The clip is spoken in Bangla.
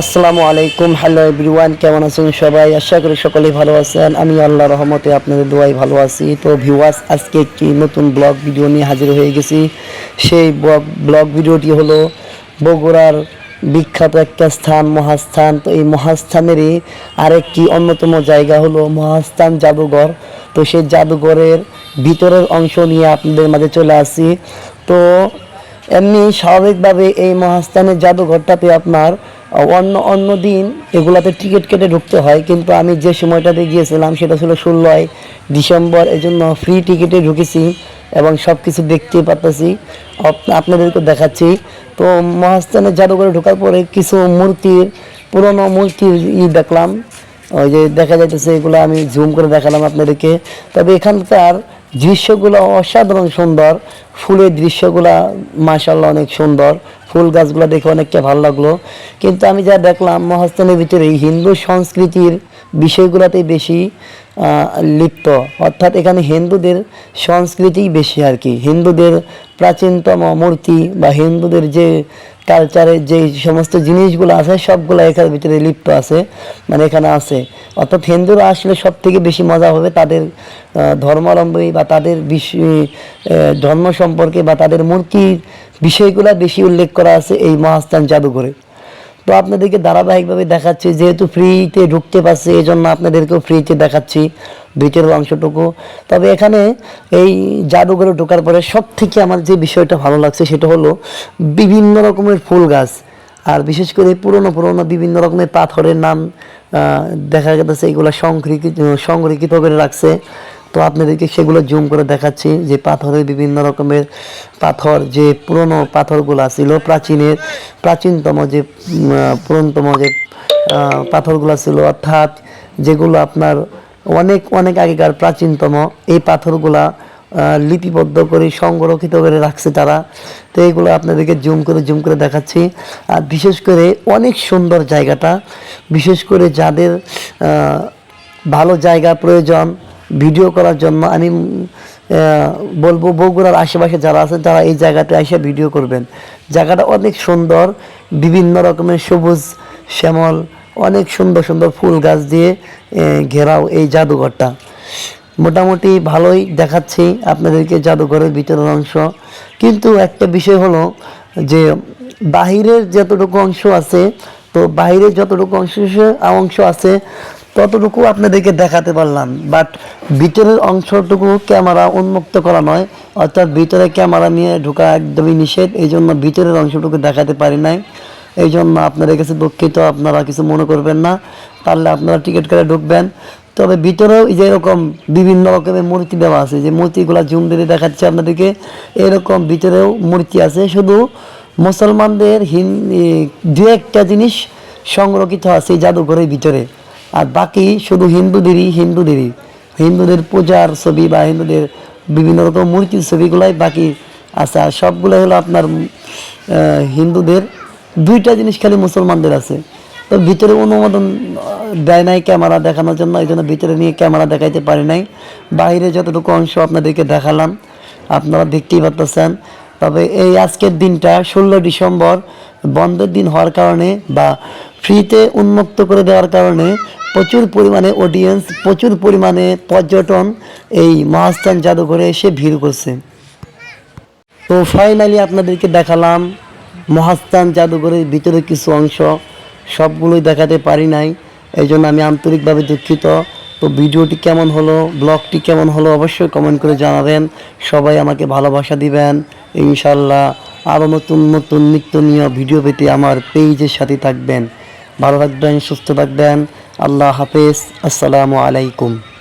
আসসালামু আলাইকুম। হ্যালো এভরিওয়ান কেমন আছেন সবাই? আশা করি সকলেই ভালো আছেন। আমি আল্লাহ রহমতে আপনাদের দোয়াই ভালো আছি। তো ভিউয়ার্স আজকে একটি নতুন ব্লগ ভিডিও নিয়ে হাজির হয়ে গেছি। সেই ব্লগ ভিডিওটি হলো বগুড়ার বিখ্যাত একটা স্থান, মহাস্থান। তো এই মহাস্থানেরই আরেকটি অন্যতম জায়গা হলো মহাস্থান জাদুঘর। তো সেই জাদুঘরের ভিতরের অংশ নিয়ে আপনাদের মাঝে চলে আসি। তো এমনি স্বাভাবিকভাবে এই মহাস্থানের জাদুঘরটাতে আপনার অন্য অন্য দিন এগুলাতে টিকিট কেটে ঢুকতে হয়, কিন্তু আমি যে সময়টাতে গিয়েছিলাম সেটা ছিল ষোলোই ডিসেম্বর এই জন্য ফ্রি টিকিটে ঢুকেছি এবং সব কিছু দেখতেই পারতেছি। আপনাদেরকে দেখাচ্ছি। তো মহাস্থানের জাদুঘরে ঢোকার পরে কিছু মূর্তির, পুরনো মূর্তির ই দেখলাম। ওই যে দেখা যাইতেছে এগুলো আমি জুম করে দেখালাম আপনাদেরকে। তবে এখানকার দৃশ্যগুলো অসাধারণ সুন্দর। ফুলের দৃশ্যগুলা মাশাল্লাহ অনেক সুন্দর। ফুল গাছগুলো দেখে অনেকটা ভালো লাগল। কিন্তু আমি যা দেখলাম, মহাস্থানের ভিতরে এই হিন্দু সংস্কৃতির বিষয়গুলোতে বেশি লিপ্ত। অর্থাৎ এখানে হিন্দুদের সংস্কৃতি বেশি আর কি। হিন্দুদের প্রাচীনতম মূর্তি বা হিন্দুদের যে কালচারের যে সমস্ত জিনিসগুলো আছে, সবগুলো এখানে ভিতরে লিপ্ত আছে মানে এখানে আছে। অর্থাৎ হিন্দুরা আসলে সব থেকে বেশি মজা হবে তাদের ধর্মাবলম্বী বা তাদের ধর্ম সম্পর্কে বা তাদের মূর্তির বিষয়গুলো বেশি উল্লেখ করা আছে এই মহাস্থান জাদুঘরে। তো আপনাদেরকে ধারাবাহিকভাবে দেখাচ্ছি, যেহেতু ফ্রিতে ঢুকতে পারছি এই জন্য আপনাদেরকেও ফ্রিতে দেখাচ্ছি ভিতরের অংশটুকু। তবে এখানে এই জাদুঘরে ঢোকার পরে সব থেকে আমার যে বিষয়টা ভালো লাগছে সেটা হলো বিভিন্ন রকমের ফুল গাছ। আর বিশেষ করে পুরনো পুরনো বিভিন্ন রকমের পাথরের নাম দেখা গেছে এগুলো সংরক্ষিত সংরক্ষিত করে রাখছে। তো আপনাদেরকে সেগুলো জুম করে দেখাচ্ছি যে পাথরের বিভিন্ন রকমের পাথর, যে পুরনো পাথরগুলো ছিল, প্রাচীনের, প্রাচীনতম যে পুরনতম যে পাথরগুলো ছিল, অর্থাৎ যেগুলো আপনার অনেক অনেক আগেকার প্রাচীনতম, এই পাথরগুলা লিপিবদ্ধ করে, সংরক্ষিত করে রাখছে তারা। তো এগুলো আপনাদেরকে জুম করে জুম করে দেখাচ্ছি। আর বিশেষ করে অনেক সুন্দর জায়গাটা। বিশেষ করে যাদের ভালো জায়গা প্রয়োজন ভিডিও করার জন্য আমি বলব বগুড়ার আশেপাশে যারা আছেন, তারা এই জায়গাতে এসে ভিডিও করবেন। জায়গাটা অনেক সুন্দর, বিভিন্ন রকমের সবুজ শ্যামল, অনেক সুন্দর সুন্দর ফুল গাছ দিয়ে ঘেরাও এই জাদুঘরটা। মোটামুটি ভালোই দেখাচ্ছি আপনাদেরকে জাদুঘরের ভিতরের অংশ। কিন্তু একটা বিষয় হলো যে, বাহিরের যতটুকু অংশ আছে, তো বাইরে যতটুকু অংশ অংশ আছে ততটুকু আপনাদেরকে দেখাতে পারলাম। বাট ভিতরের অংশটুকু ক্যামেরা উন্মুক্ত করা নয়। অর্থাৎ ভিতরে ক্যামেরা নিয়ে ঢোকা একদমই নিষেধ। এই জন্য ভিতরের অংশটুকু দেখাতে পারি নাই। এই জন্য আপনাদের কাছে দুঃখিত, আপনারা কিছু মনে করবেন না। পারলে আপনারা টিকিট করে ঢুকবেন। তবে ভিতরেও এই যে এরকম বিভিন্ন রকমের মূর্তি দেওয়া আছে, যে মূর্তিগুলো জুম দিয়ে দেখাচ্ছে আপনাদেরকে, এরকম ভিতরেও মূর্তি আছে। শুধু মুসলমানদের হিন দু একটা জিনিস সংরক্ষিত আছে জাদুঘরের ভিতরে। আর বাকি শুধু হিন্দুদেরই হিন্দুদেরই। হিন্দুদের পূজার ছবি বা হিন্দুদের বিভিন্ন রকম মূর্তির ছবিগুলাই বাকি আছে। আর সবগুলো হলো আপনার হিন্দুদের দুইটা জিনিস খালি মুসলমানদের আছে। তো ভিতরে অনুমোদন দেয় নাই ক্যামেরা দেখানোর জন্য এই জন্য ভিতরে নিয়ে ক্যামেরা দেখাইতে পারি নাই। বাইরে যতটুকু অংশ আপনাদেরকে দেখালাম, আপনারা দেখতেই পারতেছেন। তবে এই আজকের দিনটা ষোলো ডিসেম্বর বন্ধের দিন হওয়ার কারণে বা ফ্রিতে উন্মুক্ত করে দেওয়ার কারণে প্রচুর পরিমাণে অডিয়েন্স প্রচুর পরিমাণে পর্যটন এই মহাস্থান জাদুঘরে এসে ভিড় করছে। তো ফাইনালি আপনাদেরকে দেখালাম মহাস্থান জাদুঘরের ভিতরে কিছু অংশ। সবগুলোই দেখাতে পারি নাই এই জন্য আমি আন্তরিকভাবে দুঃখিত। তো ভিডিওটি কেমন হলো, ব্লগটি কেমন হলো অবশ্যই কমেন্ট করে জানাবেন। সবাই আমাকে ভালোবাসা দিবেন। ইনশাল্লাহ আরও নতুন নতুন নিত্য নিত্যনীয় ভিডিও পেতে আমার পেজের সাথে থাকবেন। ভালো থাকবেন, সুস্থ থাকবেন। আল্লাহ হাফেজ। আসসালামু আলাইকুম।